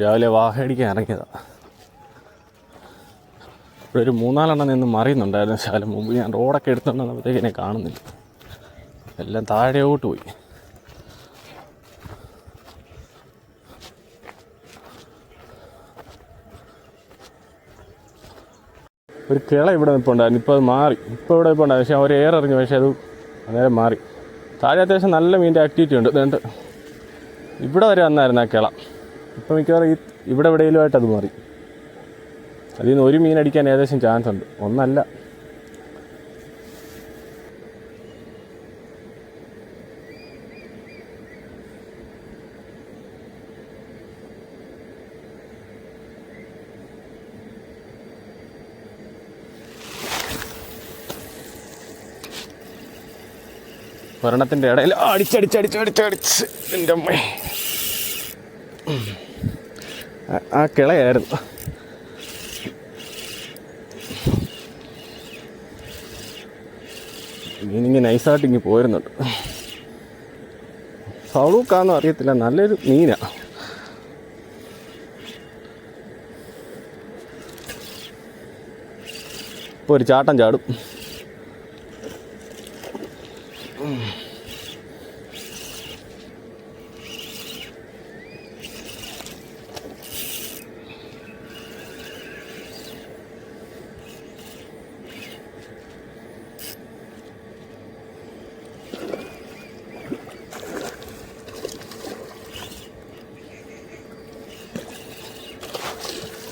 രാവിലെ വാഹടിക്കാൻ ഇറങ്ങിയതാണ് ഇവിടെ ഒരു മൂന്നാലെണ്ണം നിന്ന് മറിയുന്നുണ്ടായിരുന്നു. ശാലം മുമ്പ് ഞാൻ റോഡൊക്കെ എടുത്തുകൊണ്ടപ്പോഴത്തേക്ക് എന്നെ കാണുന്നില്ല. എല്ലാം താഴെയോട്ട് പോയി. ഒരു കിള ഇവിടെ നിൽപ്പുണ്ടായിരുന്നു ഇപ്പോൾ അത് മാറി. ഇപ്പോൾ ഇവിടെ ഉണ്ടായിരുന്നു പക്ഷേ അവർ എയർ ഇറങ്ങി. പക്ഷേ അത് അന്നേരം മാറി. താഴെ അത്യാവശ്യം നല്ല മീന്റെ ആക്ടിവിറ്റി ഉണ്ട്. അതുകൊണ്ട് ഇവിടെ വരെ വന്നായിരുന്നു ആ കിള. ഇപ്പം മിക്കവാറും ഈ ഇവിടെ എവിടെയെങ്കിലുമായിട്ട് അത് മാറി. അതിൽ നിന്ന് ഒരു മീൻ അടിക്കാൻ ഏകദേശം ചാൻസ് ഉണ്ട്. ഒന്നല്ല. ഒരെണ്ണത്തിന്റെ ഇടയിൽ അടിച്ചടിച്ചടിച്ചടിച്ചടിച്ച് എന്റെ അമ്മ. ആ കിളയായിരുന്നു. മീനിങ് നൈസായിട്ട് ഇങ്ങനെ പോരുന്നുണ്ട്. സൗളൂക്കാന്നും അറിയത്തില്ല നല്ലൊരു മീനാ. ഇപ്പോൾ ഒരു ചാട്ടം ചാടും.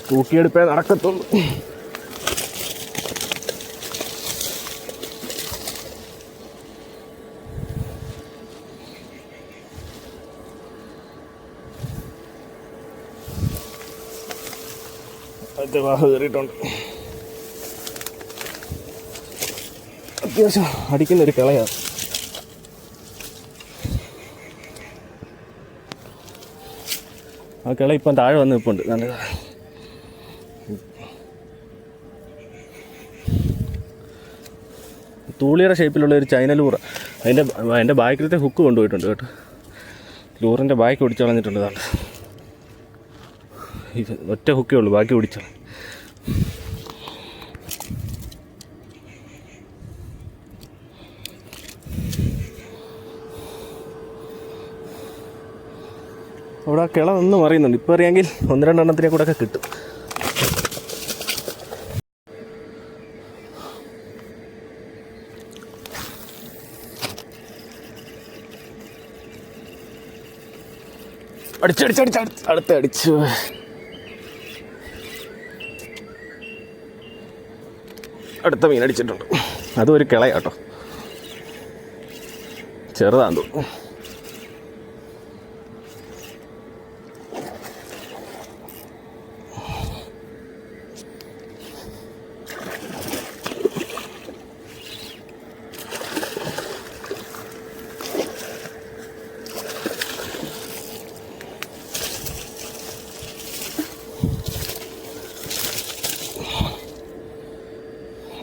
തൂക്കിയെടുപ്പേ നടക്കത്തുള്ളൂ. അത്യാവശ്യം അടിക്കുന്ന ഒരു കിളയാണ്. ആ കിള ഇപ്പം താഴെ വന്ന് നിൽപ്പുണ്ട്. നല്ലതാ തൂളിയുടെ ഷേപ്പിലുള്ള ഒരു ചൈന ലൂറ് അതിന്റെ അതിന്റെ ബാക്കിലത്തെ ഹുക്ക് കൊണ്ടുപോയിട്ടുണ്ട് കേട്ടോ. ലൂറിന്റെ ബാക്കി ഒടിച്ചു കളഞ്ഞിട്ടുണ്ട് ഇത് ഒറ്റ ഹുക്കേ ഉള്ളൂ ബാക്കി ഒടിച്ചു അവിടെ ആ കിള ഒന്ന് മറിയുന്നുണ്ട്. ഇപ്പോൾ അറിയാമെങ്കിൽ ഒന്ന് രണ്ടെണ്ണത്തിനെ കൂടെ ഒക്കെ കിട്ടും. അടിച്ചടിച്ചടിച്ച് അടുത്ത് അടിച്ചു. അടുത്ത മീൻ അടിച്ചിട്ടുണ്ട്. അതും ഒരു കിളയാട്ടോ. ചെറുതാന്ന് തോന്നുന്നു.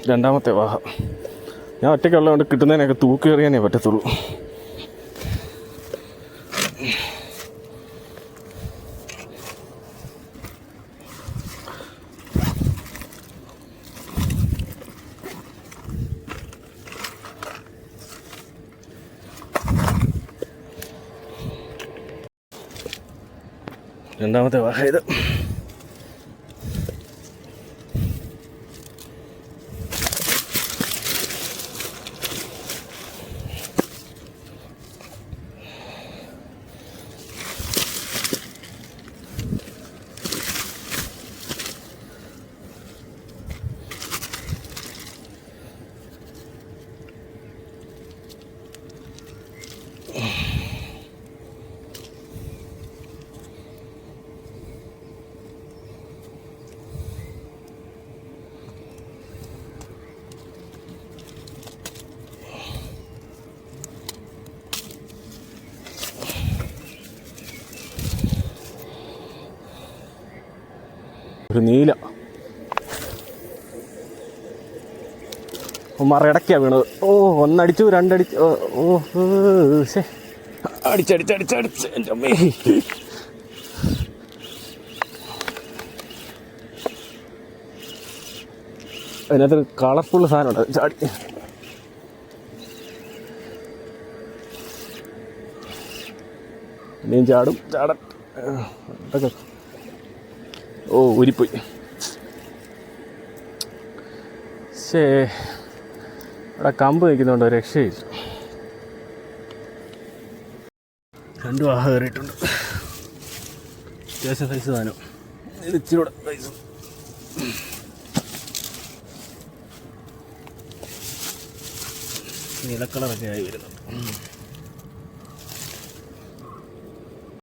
രണ്ടാമത്തെ വാഹം ഞാൻ ഒറ്റയ്ക്കുള്ളതുകൊണ്ട് കിട്ടുന്നതിനൊക്കെ തൂക്കി എറിയാനേ പറ്റത്തുള്ളൂ. രണ്ടാമത്തെ വാഹ ഇത്. ഒരു നീല. മറയിടയ്ക്കാണ് വീണത്. ഓ ഒന്നടിച്ചു രണ്ടടിച്ചു. ഓ ശേ അടിച്ചടിച്ചടിച്ചടിച്ച് എന്റെ അമ്മേ. അതിനകത്തൊരു കളർഫുൾ സാധനമുണ്ട്. ചാടി ഇനിയും ചാടും. ചാട ഓ ഊരിപ്പോയി. ശേ ഇവിടെ കമ്പ് നിൽക്കുന്നുണ്ട് രക്ഷയില്ല. രണ്ടു ആഹ കയറിയിട്ടുണ്ട്. അത്യാവശ്യം സൈസ് സാധനം. ഇത് ഇച്ചിരി കൂടെ സൈസ് നീല കളറൊക്കെ ആയി വരുന്നുണ്ട്.